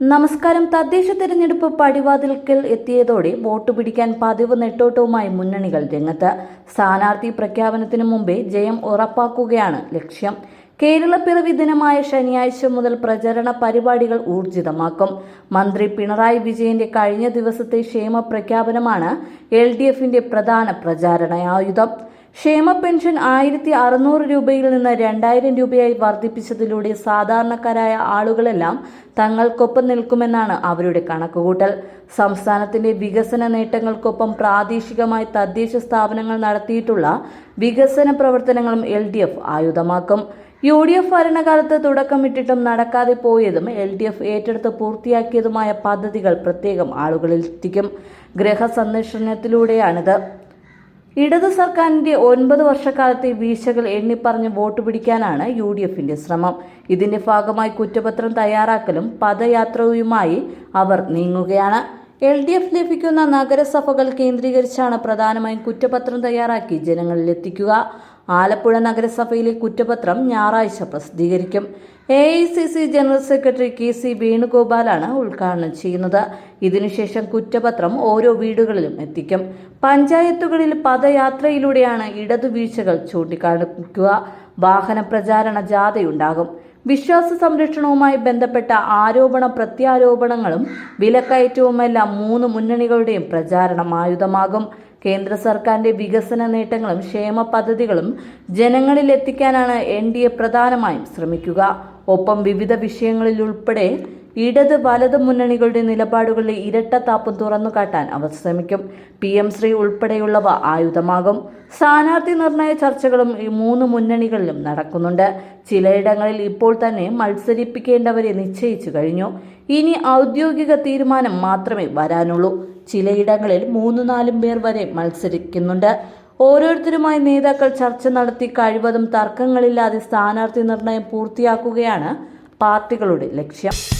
നമസ്കാരം. തദ്ദേശ തെരഞ്ഞെടുപ്പ് പടിവാതിൽക്കൽ എത്തിയതോടെ വോട്ട് പിടിക്കാൻ പതിവ് നെട്ടോട്ടവുമായി മുന്നണികൾ രംഗത്ത്. സ്ഥാനാർത്ഥി പ്രഖ്യാപനത്തിനു മുമ്പേ ജയം ഉറപ്പാക്കുകയാണ് ലക്ഷ്യം. കേരളപ്പിറവി ദിനമായ ശനിയാഴ്ച മുതൽ പ്രചരണ പരിപാടികൾ ഊർജിതമാക്കും. മന്ത്രി പിണറായി വിജയന്റെ കഴിഞ്ഞ ദിവസത്തെ ക്ഷേമ പ്രഖ്യാപനമാണ് എൽ ഡി എഫിന്റെ പ്രധാന പ്രചാരണായുധം ക്ഷേമ പെൻഷൻ ആയിരത്തി അറുന്നൂറ് രൂപയിൽ നിന്ന് രണ്ടായിരം രൂപയായി വർദ്ധിപ്പിച്ചതിലൂടെ സാധാരണക്കാരായ ആളുകളെല്ലാം തങ്ങൾക്കൊപ്പം നിൽക്കുമെന്നാണ് അവരുടെ കണക്കുകൂട്ടൽ. സംസ്ഥാനത്തിന്റെ വികസന നേട്ടങ്ങൾക്കൊപ്പം പ്രാദേശികമായി തദ്ദേശ സ്ഥാപനങ്ങൾ നടത്തിയിട്ടുള്ള വികസന പ്രവർത്തനങ്ങളും എൽ ഡി എഫ് ആയുധമാക്കും. യു ഡി എഫ് ഭരണകാലത്ത് തുടക്കമിട്ടിട്ടും നടക്കാതെ പോയതും എൽ ഡി എഫ് ഏറ്റെടുത്ത് പൂർത്തിയാക്കിയതുമായ പദ്ധതികൾ പ്രത്യേകം ആളുകളിൽ എത്തിക്കും. ഗൃഹസന്ദർശനത്തിലൂടെയാണിത് ഇടത് സർക്കാരിന്റെ ഒൻപത് വർഷക്കാലത്തെ വീഴ്ചകൾ എണ്ണിപ്പറഞ്ഞ് വോട്ട് പിടിക്കാനാണ് യു ഡി എഫിന്റെ ശ്രമം. ഇതിന്റെ ഭാഗമായി കുറ്റപത്രം തയ്യാറാക്കലും പദയാത്രയുമായി അവർ നീങ്ങുകയാണ്. എൽ ഡി എഫ് ലഭിക്കുന്ന നഗരസഭകൾ കേന്ദ്രീകരിച്ചാണ് പ്രധാനമായും കുറ്റപത്രം തയ്യാറാക്കി ജനങ്ങളിൽ എത്തിക്കുക ആലപ്പുഴ നഗരസഭയിലെ കുറ്റപത്രം ഞായറാഴ്ച പ്രസിദ്ധീകരിക്കും. A I C C general secretary K C വേണുഗോപാലാണ് ഉദ്ഘാടനം ചെയ്യുന്നത്. ഇതിനുശേഷം കുറ്റപത്രം ഓരോ വീടുകളിലും എത്തിക്കും. പഞ്ചായത്തുകളിൽ പദയാത്രയിലൂടെയാണ് ഇടതുവീഴ്ചകൾ ചൂണ്ടിക്കാണിക്കുക. വാഹന പ്രചാരണ ജാഥയുണ്ടാകും. വിശ്വാസ സംരക്ഷണവുമായി ബന്ധപ്പെട്ട ആരോപണ പ്രത്യാരോപണങ്ങളും വിലക്കയറ്റവുമെല്ലാം മൂന്ന് മുന്നണികളുടെയും പ്രചാരണം ആയുധമാകും. കേന്ദ്ര സർക്കാരിന്റെ വികസന നേട്ടങ്ങളും ക്ഷേമ പദ്ധതികളും ജനങ്ങളിൽ എത്തിക്കാനാണ് എൻ ഡി എ പ്രധാനമായും ശ്രമിക്കുക. ഒപ്പം വിവിധ വിഷയങ്ങളിൽ ഉൾപ്പെടെ ഇടത് വലത് മുന്നണികളുടെ നിലപാടുകളിലെ ഇരട്ടത്താപ്പും തുറന്നുകാട്ടാൻ അവർ ശ്രമിക്കും. പി എം ശ്രീ ഉൾപ്പെടെയുള്ളവ ആയുധമാകും. സ്ഥാനാർത്ഥി നിർണയ ചർച്ചകളും ഈ മൂന്ന് മുന്നണികളിലും നടക്കുന്നുണ്ട്. ചിലയിടങ്ങളിൽ ഇപ്പോൾ തന്നെ മത്സരിപ്പിക്കേണ്ടവരെ നിശ്ചയിച്ചു കഴിഞ്ഞു. ഇനി ഔദ്യോഗിക തീരുമാനം മാത്രമേ വരാനുള്ളൂ. ചിലയിടങ്ങളിൽ മൂന്ന് നാലും പേർ വരെ മത്സരിക്കുന്നുണ്ട്. ഓരോരുത്തരുമായി നേതാക്കൾ ചർച്ച നടത്തി കഴിവതും തർക്കങ്ങളില്ലാതെ സ്ഥാനാർത്ഥി നിർണയം പൂർത്തിയാക്കുകയാണ് പാർട്ടികളുടെ ലക്ഷ്യം.